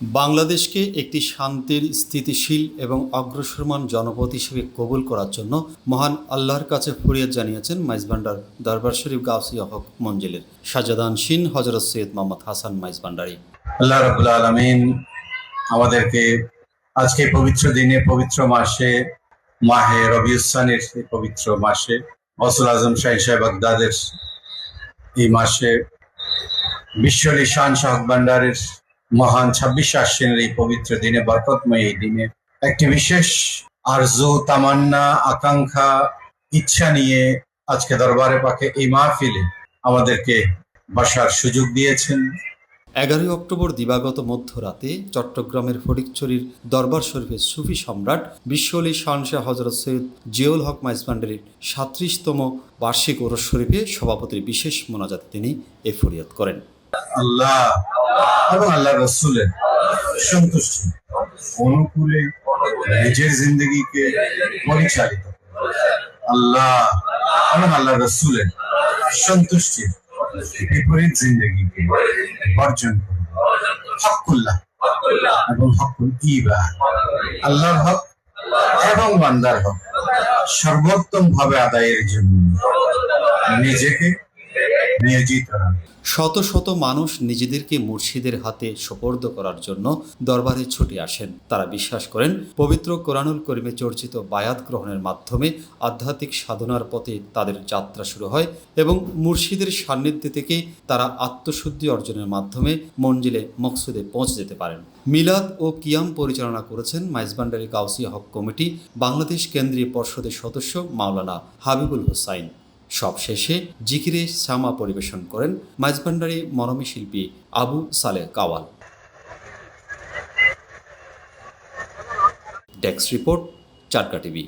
বাংলাদেশকে একটি শান্তির, স্থিতিশীল এবং অগ্রসরমান জনপদ হিসেবে কবুল করার জন্য মহান আল্লাহর কাছে ফরিয়াদ জানিয়েছেন মাইজভান্ডার দরবার শরীফ গাউসিয়া হক মঞ্জিলের সাজাদান শিন হজরত সৈয়দ মোহাম্মদ হাসান মাইজভান্ডারি আল্লাহ রাবুল আলমিন আমাদেরকে আজকে পবিত্র দিনে, পবিত্র মাসে, মাহে রবিউসানের পবিত্র মাসে গসুল আজম শাহী সাহেব বাগদাদের এই মাসে বিশ্ব শান শাহ ভান্ডারের মহান ছাব্বিশ আশ্বিনের এই পবিত্র দিনে বরকতময় এই দিনে একটি বিশেষ আরজু তামান্না আকাঙ্ক্ষা ইচ্ছা নিয়ে আজকে দরবারে পাকে এই মাহফিলে আমাদেরকে বসার সুযোগ দিয়েছেন। এগারোই অক্টোবর দিবাগত মধ্যরাতে চট্টগ্রামের ফটিকছড়ির দরবার শরীফের সুফি সম্রাট বিশ্বলি শাহনশাহ হজরত সৈয়দ জিয়াউল হক মাইজভান্ডারির সাত্রিশতম বার্ষিক ওরস শরীফে সভাপতির বিশেষ মোনাজাতে তিনি এ ফরিয়াদ করেন। আল্লাহ এবং আল্লাহ রসুলের সন্তুষ্টি, অনুকূলে নিজের জিন্দগিকে পরিচালিত আল্লাহ এবং আল্লাহ রসুলের সন্তুষ্টি বিপরীত জিন্দগিকে বর্জন করুন হকুল্লাহ এবং হকুল ইবাদ আল্লাহর হক এবং বান্দার হক সর্বোত্তম ভাবে আদায়ের জন্য নিজেকে শত শত মানুষ নিজেদেরকে মুর্শিদের হাতে সোপর্দ করার জন্য দরবারে ছুটে আসেন। তারা বিশ্বাস করেন, পবিত্র কোরআনুল করিমে চর্চিত বায়াত গ্রহণের মাধ্যমে আধ্যাত্মিক সাধনার পথে তাদের যাত্রা শুরু হয় এবং মুর্শিদের সান্নিধ্যে থেকে তারা আত্মশুদ্ধি অর্জনের মাধ্যমে মঞ্জিলে মকসুদে পৌঁছে যেতে পারেন। মিলাদ ও কিয়াম পরিচালনা করেছেন মাইজবান্ডারি কাউসি হক কমিটি, বাংলাদেশ কেন্দ্রীয় পর্ষদের সদস্য মাওলানা হাবিবুল হোসাইন। সবশেষে জিকিরে সামা পরিবেশন করেন মাঝভান্ডারি মরমী শিল্পী আবু সালে কাওয়াল। ডেক্স রিপোর্ট চারকা টিভি।